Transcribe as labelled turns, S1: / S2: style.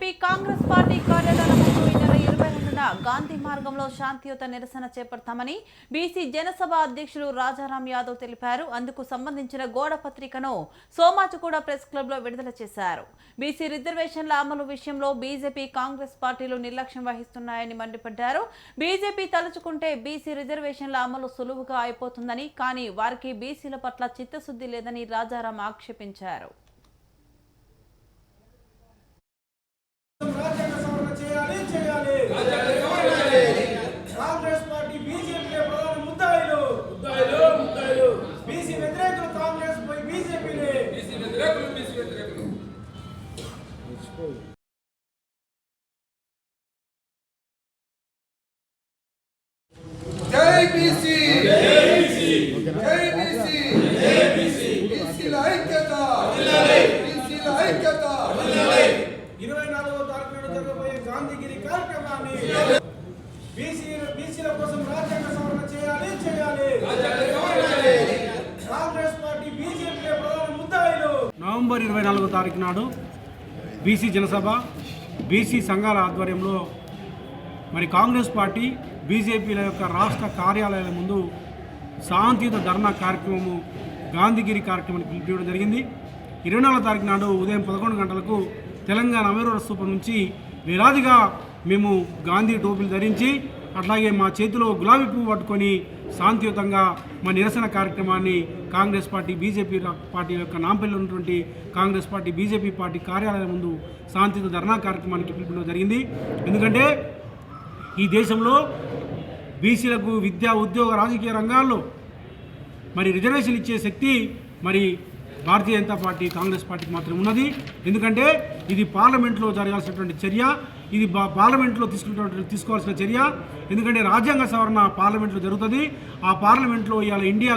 S1: AP Congress party కార్యాలయం ముందు ఈ నెల ఇరవై రెండున గాంధీ మార్గంలో శాంతియుత నిరసన చేపడతామని బీసీ జనసభ అధ్యక్షులు రాజారాం యాదవ్ తెలిపారు. అందుకు సంబంధించిన గోడ పత్రికను సోమాజిగూడ ప్రెస్ క్లబ్లో విడుదల చేశారు. బీసీ రిజర్వేషన్ల అమలు విషయంలో బీజేపీ కాంగ్రెస్ పార్టీలు నిర్లక్ష్యం వహిస్తున్నాయని మండిపడ్డారు. బీజేపీ తలుచుకుంటే బీసీ రిజర్వేషన్ల అమలు సులువుగా అయిపోతుందని కానీ వారికి బీసీల పట్ల చిత్తశుద్ధి లేదని రాజారాం ఆక్షేపించారు
S2: రాజ్యాంగ సవరణ చేయాలి చేయాలి కాంగ్రెస్ పార్టీ బీజేపీ ప్రధాన ముద్దాయిలు. ముద్దాయిలు ముద్దాయిలు. బీసీ వ్యతిరేకులు కాంగ్రెస్ పై బీజేపీని.
S3: బీసీ వ్యతిరేకులు బీసీ వ్యతిరేకులు.
S4: జై బీసీ. జై బీసీ. జై బీసీ. జై బీసీ. బీసీల ఐక్యత. బీసీల ఐక్యత
S2: ఇరవై నాలుగో తారీఖు నాడు జరగబోయే గాంధీగిరి కార్యక్రమాన్ని బీసీ బీసీల కోసం రాజ్యాంగ సవరణ చేయాలి చేయాలి. కాంగ్రెస్ పార్టీ బీజేపీ ప్రధాన ముద్దాయిలు.
S5: నవంబర్ ఇరవై నాలుగో తారీఖు నాడు బీసీ జనసభ బీసీ సంఘాల ఆధ్వర్యంలో మరి కాంగ్రెస్ పార్టీ బీజేపీల యొక్క రాష్ట్ర కార్యాలయాల ముందు శాంతియుత ధర్నా కార్యక్రమము గాంధీగిరి కార్యక్రమాన్ని పిలిపించడం జరిగింది. ఇరవై నాలుగో తారీఖు నాడు ఉదయం పదకొండు గంటలకు తెలంగాణ అమీరోడ స్థూపం నుంచి నిరాదిగా మేము గాంధీ టోపీలు ధరించి అట్లాగే మా చేతిలో గులాబీ పువ్వు పట్టుకొని శాంతియుతంగా మా నిరసన కార్యక్రమాన్ని కాంగ్రెస్ పార్టీ బీజేపీ పార్టీ యొక్క నాంపల్లి ఉన్నటువంటి కాంగ్రెస్ పార్టీ బీజేపీ పార్టీ కార్యాలయం ముందు శాంతియుత ధర్నా కార్యక్రమానికి పిలుపుకోవడం జరిగింది. ఎందుకంటే ఈ దేశంలో బీసీలకు విద్యా ఉద్యోగ రాజకీయ రంగాల్లో మరి రిజర్వేషన్ ఇచ్చే శక్తి మరి భారతీయ జనతా పార్టీ కాంగ్రెస్ పార్టీకి మాత్రం ఉన్నది. ఎందుకంటే ఇది పార్లమెంట్లో జరగాల్సినటువంటి చర్య ఇది పార్లమెంట్లో తీసుకున్నటువంటి తీసుకోవాల్సిన చర్య. ఎందుకంటే రాజ్యాంగ సవరణ పార్లమెంట్లో జరుగుతుంది. ఆ పార్లమెంట్లో ఇవాళ ఇండియా